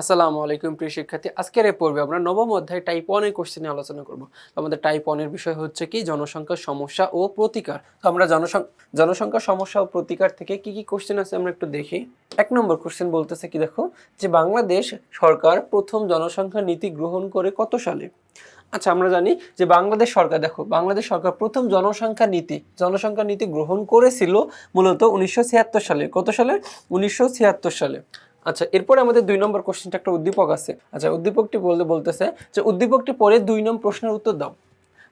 আসসালামু আলাইকুম, প্রিয় শিক্ষার্থী। আজকের এই পর্বে আমরা নবম অধ্যায় টাইপ ওয়ানের কোশ্চেন নিয়ে আলোচনা করব। আমাদের টাইপ ওয়ানের বিষয় হচ্ছে কি? জনসংখ্যার সমস্যা ও প্রতিকার। তো আমরা জনসংখ্যা জনসংখ্যার সমস্যা ও প্রতিকার থেকে কি কি কোশ্চেন আছে আমরা একটু দেখি। এক নম্বর কোশ্চেন বলতেছে কি দেখো? যে বাংলাদেশ সরকার প্রথম জনসংখ্যা নীতি গ্রহণ করে কত সালে? আচ্ছা আমরা জানি যে বাংলাদেশ সরকার, দেখো, বাংলাদেশ সরকার প্রথম জনসংখ্যা নীতি জনসংখ্যা নীতি গ্রহণ করেছিল মূলত উনিশশো ছিয়াত্তর সালে। কত সালে? উনিশশো ছিয়াত্তর সালে। আচ্ছা এরপরে আমাদের দুই নম্বর কোশ্চেনটা একটা উদ্দীপক আছে। আচ্ছা উদ্দীপকটি বলতে বলতেছে যে, উদ্দীপকটি পরে দুই নম্বর প্রশ্নের উত্তর দাও।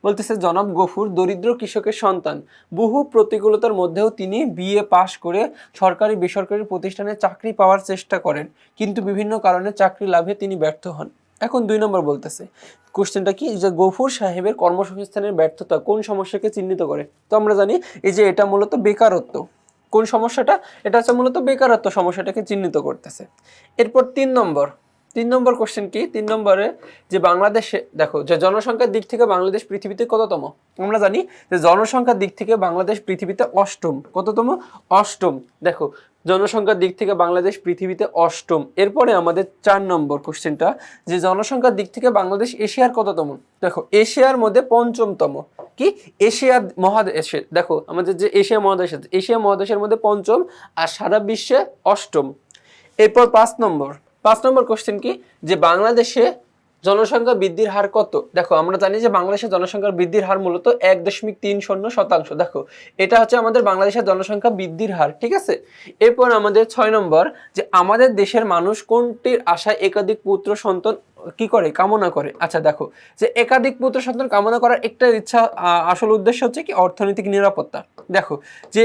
বলতেছে, জনাব গফুর দরিদ্র কৃষকের সন্তান। বহু প্রতিকূলতার মধ্যেও তিনি বিএ পাশ করে সরকারি বেসরকারি প্রতিষ্ঠানে চাকরি পাওয়ার চেষ্টা করেন। কিন্তু বিভিন্ন কারণে চাকরি লাভে তিনি ব্যর্থ হন। এখন দুই নম্বর বলতেছে, কোশ্চেনটা কি? যে, গফুর সাহেবের কর্মসংস্থানের ব্যর্থতা কোন সমস্যাকে চিহ্নিত করে? তো আমরা জানি, এই যে, এটা মূলত বেকারত্ব। কোন সমস্যাটা? এটা হচ্ছে মূলত বেকারত্ব সমস্যাটাকে চিহ্নিত করতেছে। এরপর তিন নম্বর। তিন নম্বর কোশ্চেন কি? তিন নম্বরে যে বাংলাদেশে, দেখো, যে জনসংখ্যার দিক থেকে বাংলাদেশ পৃথিবীতে কততম? আমরা জানি যে জনসংখ্যার দিক থেকে বাংলাদেশ পৃথিবীতে অষ্টম। কততম? অষ্টম। দেখো, জনসংখ্যার দিক থেকে বাংলাদেশ পৃথিবীতে অষ্টম। এরপরে আমাদের চার নম্বর কোশ্চেনটা যে জনসংখ্যার দিক থেকে বাংলাদেশ এশিয়ার কততম? দেখো, এশিয়ার মধ্যে পঞ্চমতম। কি? এশিয়া মহাদেশে দেখো, আমাদের যে এশিয়া মহাদেশ আছে, এশিয়া মহাদেশের মধ্যে পঞ্চম আর সারা বিশ্বে অষ্টম। এরপর পাঁচ নম্বর। পাঁচ নম্বর কোশ্চেন কি? যে বাংলাদেশে জনসংখ্যা বৃদ্ধির হার কত? দেখো, আমরা জানি যে বাংলাদেশের জনসংখ্যার বৃদ্ধির হার মূলত এক দশমিক তিন শূন্য শতাংশ। দেখো, এটা হচ্ছে আমাদের বাংলাদেশের জনসংখ্যা বৃদ্ধির হার, ঠিক আছে? এরপর আমাদের ছয় নম্বর, যে আমাদের দেশের মানুষ কোনটির আশায় একাধিক পুত্র সন্তান কি করে? কামনা করে। আচ্ছা দেখো, যে একাধিক পুত্র সন্তান কামনা করার একটা ইচ্ছা আসল উদ্দেশ্য হচ্ছে কি? অর্থনৈতিক নিরাপত্তা। দেখো, যে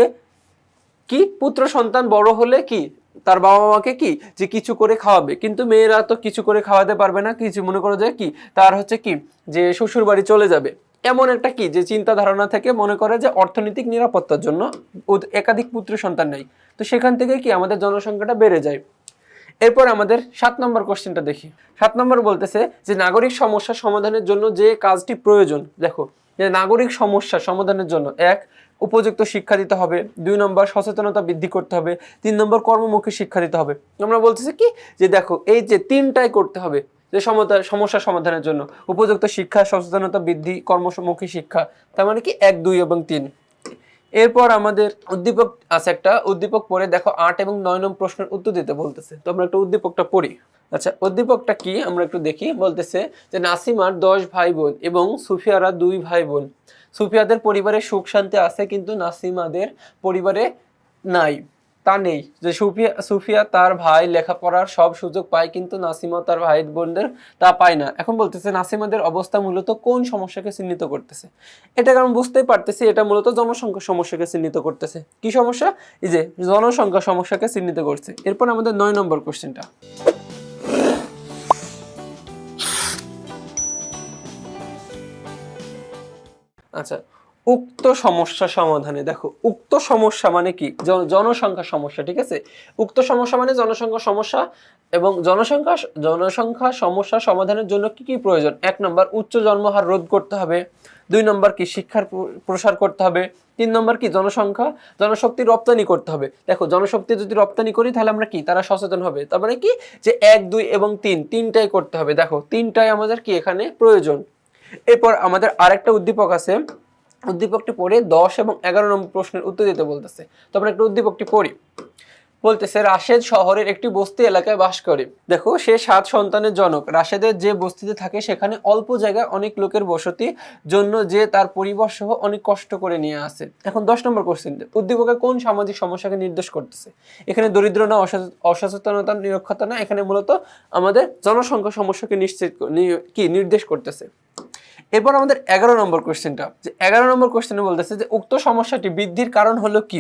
কি? পুত্র সন্তান বড় হলে কি? তার বাবা মাকে কি? যে কিছু করে খাওয়াবে। কিন্তু মেয়েরা তো কিছু করে খাওয়াতে পারবে না। কিছু মনে করো যে কি? তার হচ্ছে কি? যে শ্বশুর বাড়ি চলে যাবে। এমন একটা কি? যে চিন্তা ধারণা থেকে মনে করে যে অর্থনৈতিক নিরাপত্তার জন্য একাধিক পুত্র সন্তান নেই। তো সেখান থেকে কি আমাদের জনসংখ্যাটা বেড়ে যায়? এরপর আমাদের সাত নম্বর কোশ্চেনটা দেখি। সাত নম্বর বলতেছে যে নাগরিক সমস্যা সমাধানের জন্য যে কাজটি প্রয়োজন। দেখো, যে নাগরিক সমস্যা সমাধানের জন্য। এক উপযুক্ত শিক্ষা দিতে হবে। দুই নম্বর, সচেতনতা বৃদ্ধি করতে হবে। তিন নম্বর, কর্মমুখী শিক্ষা দিতে হবে। আমরা বলতেছি কি? যে দেখো, এই যে তিনটাই করতে হবে, যে সমতা, সমস্যা সমাধানের জন্য। উপযুক্ত শিক্ষা, সচেতনতা বৃদ্ধি, কর্মমুখী শিক্ষা, তার মানে কি? এক, দুই এবং তিন। এরপর আমাদের উদ্দীপক আছে একটা। উদ্দীপক পড়ে দেখো আট এবং নয় নম্বর প্রশ্নের উত্তর দিতে বলতেছে। তো আমরা একটা উদ্দীপকটা পড়ি। আচ্ছা উদ্দীপকটা কি? আমরা একটু দেখি। বলতেছে যে নাসিমার দশ ভাই বোন এবং সুফিয়ারা দুই ভাই বোন। সুফিয়াদের পরিবারে সুখ শান্তি আছে, কিন্তু নাসিমাদের পরিবারে নাই, তা নেই। যে সুফিয়া সুফিয়া তার ভাই লেখাপড়ার সব সুযোগ পায়, কিন্তু নাসিমা তার ভাই বোনদের তা পায় না। এখন বলতেছে, নাসিমাদের অবস্থা মূলত কোন সমস্যাকে চিহ্নিত করতেছে? এটা কারণ বুঝতেই পারতেছি, এটা মূলত জনসংখ্যা সমস্যাকে চিহ্নিত করতেছে। কি সমস্যা? এই যে জনসংখ্যা সমস্যাকে চিহ্নিত করছে। এরপর আমাদের নয় নম্বর কোশ্চেনটা আচ্ছা উক্ত সমস্যা সমাধানে, দেখো, উক্ত সমস্যা মানে কি? জন- জনসংখ্যা সমস্যা, ঠিক আছে? উক্ত সমস্যা মানে জনসংখ্যা সমস্যা এবং জনসংখ্যা জনসংখ্যা সমস্যা সমাধানের জন্য কি কি প্রয়োজন? এক নম্বর, উচ্চ জন্মহার রোধ করতে হবে। দুই নম্বর, কি শিক্ষার প্রসার করতে হবে। তিন নম্বর, কি জনসংখ্যা, জনশক্তি রপ্তানি করতে হবে। দেখো, জনশক্তি যদি রপ্তানি করি, তাহলে আমরা কি? তারা সচেতন হবে। তার মানে কি? যে এক, দুই এবং তিন, তিনটাই করতে হবে। দেখো, তিনটাই আমাদের কি এখানে প্রয়োজন? এরপর আমাদের আরেকটা উদ্দীপক আছে। উদ্দীপকটি পড়ে দশ এবং এগারো নম্বর প্রশ্নের উত্তর দিতে বলতেছে। তো আমরা একটা উদ্দীপকটি পড়ি। বলতেছে, রাশেদ শহরের একটি বস্তি এলাকায় বাস করে। দেখো, সে সাত সন্তানের জনক। রাশেদের যে বস্তিতে থাকে, সেখানে অল্প জায়গায় অনেক লোকের বসতি জন্য যে তার পরিবার সহ অনেক কষ্ট করে নিয়ে আসে। এখন দশ নম্বর কোশ্চেন উদ্দীপকে কোন সামাজিক সমস্যাকে নির্দেশ করতেছে? এখানে দরিদ্র না অসচেত- অসচেতনতা নিরক্ষতা না, এখানে মূলত আমাদের জনসংখ্যা সমস্যাকে নিশ্চিত কি, নির্দেশ করতেছে। এরপর আমাদের এগারো নম্বর কোশ্চেনটা যে এগারো নম্বর কোশ্চেনে বলতেছে যে, উক্ত সমস্যাটি বৃদ্ধির কারণ হলো কি?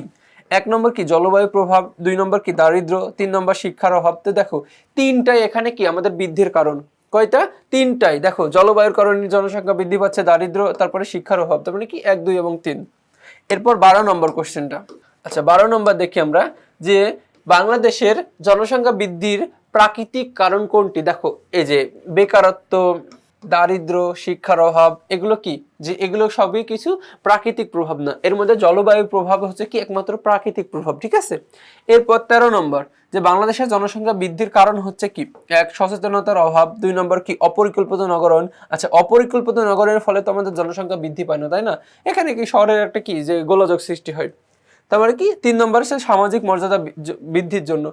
এক নম্বর কি জলবায়ু প্রভাব? দুই নম্বর কি দারিদ্র? তিন নম্বর শিক্ষার অভাব? তো দেখো, তিনটাই এখানে কি আমাদের বৃদ্ধির কারণ। কয়টা? তিনটাই। দেখো, জলবায়ুর কারণে জনসংখ্যা বৃদ্ধি পাচ্ছে, দারিদ্র, তারপরে শিক্ষার অভাব তার মানে কি? এক, দুই এবং তিন। এরপর বারো নম্বর কোশ্চেনটা আচ্ছা বারো নম্বর দেখি আমরা যে, বাংলাদেশের জনসংখ্যা বৃদ্ধির প্রাকৃতিক কারণ কোনটি? দেখো, এই যে বেকারত্ব দারিদ্র, শিক্ষার অভাব, এগুলো কি? যে এগুলো সবই কিছু প্রাকৃতিক প্রভাব না। এর মধ্যে জলবায়ুর প্রভাব হচ্ছে কি একমাত্র প্রাকৃতিক প্রভাব, ঠিক আছে? এরপর তেরো নম্বর, যে বাংলাদেশের জনসংখ্যা বৃদ্ধির কারণ হচ্ছে কি? এক, সচেতনতার অভাব। দুই নম্বর, কি অপরিকল্পিত নগরায়ন আচ্ছা অপরিকল্পিত নগরের ফলে তো আমাদের জনসংখ্যা বৃদ্ধি পায় না, তাই না? এখানে কি শহরের একটা কি? যে গোলযোগ সৃষ্টি হয়। তারপরে কি? তিন নম্বর হচ্ছে সামাজিক মর্যাদা বৃদ্ধির জন্য।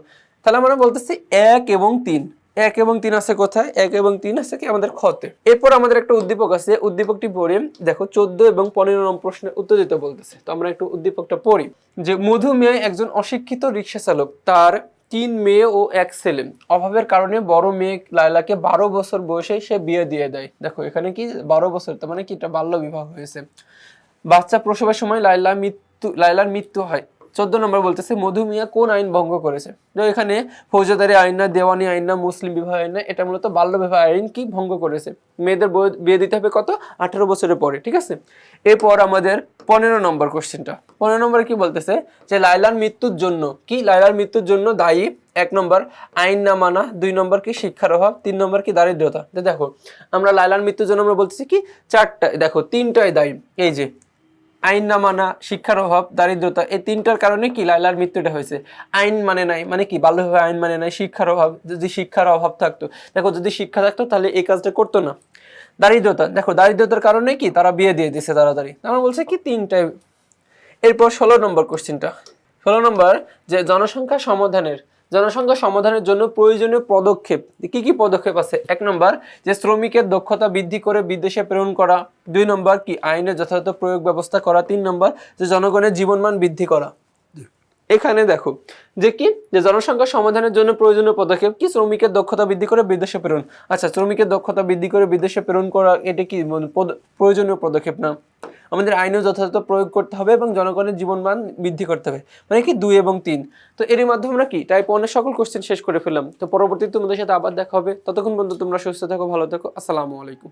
তাহলে আমরা বলতেছি এক এবং তিন। এক এবং তিন আছে কোথায়? এক এবং তিন আছে কি? আমাদের খতে এরপর আমাদের একটা উদ্দীপক আছে। উদ্দীপকটি পড়ে, দেখো, চোদ্দ এবং পনেরো নম্বর প্রশ্নের উত্তর দিতে বলতেছে। তো আমরা একটু উদ্দীপকটা পড়ি। যে মধু মেয়ে একজন অশিক্ষিত রিক্সা চালক তার তিন মেয়ে ও এক ছেলে। অভাবের কারণে বড় মেয়ে লায়লাকে বারো বছর বয়সে সে বিয়ে দিয়ে দেয়। দেখো, এখানে কি? বারো বছর, তার মানে কি? এটা বাল্য বিবাহ হয়েছে। বাচ্চা প্রসবের সময় লাইলা মৃত্যু লাইলার মৃত্যু হয়। চোদ্দ নম্বর বলতেছে, মধু মিয়া কোন আইন ভঙ্গ করেছে? তো এখানে ফৌজদারি আইন না, দেওয়ানি আইন না, মুসলিম বিবাহ আইন না, এটা মূলত বাল্য বিবাহ আইন কি ভঙ্গ করেছে? মেয়েদের বয়- দিতে হবে কত? আঠারো বছরের পরে, ঠিক আছে? এরপর আমাদের পনেরো নম্বর কোশ্চেনটা পনেরো নম্বর কি বলতেছে? যে লাইলার মৃত্যুর জন্য, কি লাইলার মৃত্যুর জন্য দায়ী? এক নম্বর, আইন না মানা। দুই নম্বর, কি শিক্ষার অভাব? তিন নম্বর, কি দারিদ্রতা? দেখো, আমরা লাইলার মৃত্যুর জন্য আমরা বলতেছি কি? চারটা, দেখো, তিনটাই দায়ী। এই যে আইন না মানা, শিক্ষার অভাব, দারিদ্রতা, এই তিনটার কারণে কি লাইলার মৃত্যুটা হয়েছে? আইন মানে নাই মানে কি? বাল্যভাবে আইন মানে নাই, শিক্ষার অভাব, যদি শিক্ষার অভাব থাকতো। দেখো, যদি শিক্ষা থাকতো, তাহলে এই কাজটা করতো না। দারিদ্রতা, দেখো, দারিদ্রতার কারণে কি? তারা বিয়ে দিয়ে দিছে তাড়াতাড়ি। আমরা বলছে কি, তিনটাই। এরপর ষোলো নম্বর কোশ্চেনটা ষোলো নম্বর, যে জনসংখ্যা সমাধানের জনসংখ্যা সমাধানের জন্য প্রয়োজনীয় পদক্ষেপ। কি কি পদক্ষেপ আছে? এক নম্বর যে শ্রমিকের দক্ষতা বৃদ্ধি করে বিদেশে প্রেরণ করা। দুই নম্বর কি আইনের যথাযথ প্রয়োগ ব্যবস্থা করা। তিন নম্বর যে জনগণের জীবনমান বৃদ্ধি করা। এখানে দেখো যে কি? যে জনসংখ্যা সমাধানের জন্য প্রয়োজনীয় পদক্ষেপ কি শ্রমিকের দক্ষতা বৃদ্ধি করে বিদেশে প্রেরণ। আচ্ছা শ্রমিকের দক্ষতা বৃদ্ধি করে বিদেশে প্রেরণ করা এটা কি মানে প্রয়োজনীয় পদক্ষেপ না? আমাদের আইনও যথাযথ প্রয়োগ করতে হবে এবং জনগণের জীবনমান বৃদ্ধি করতে হবে। মানে কি? দুই এবং তিন। তো এর মাধ্যমে আমরা কি? টাইপ ওয়ানের সকল কোশ্চেন শেষ করে ফেললাম। তো পরবর্তীতে তোমাদের সাথে আবার দেখা হবে। ততক্ষণ পর্যন্ত তোমরা সুস্থ থাকো, ভালো থাকো। আসসালামু আলাইকুম।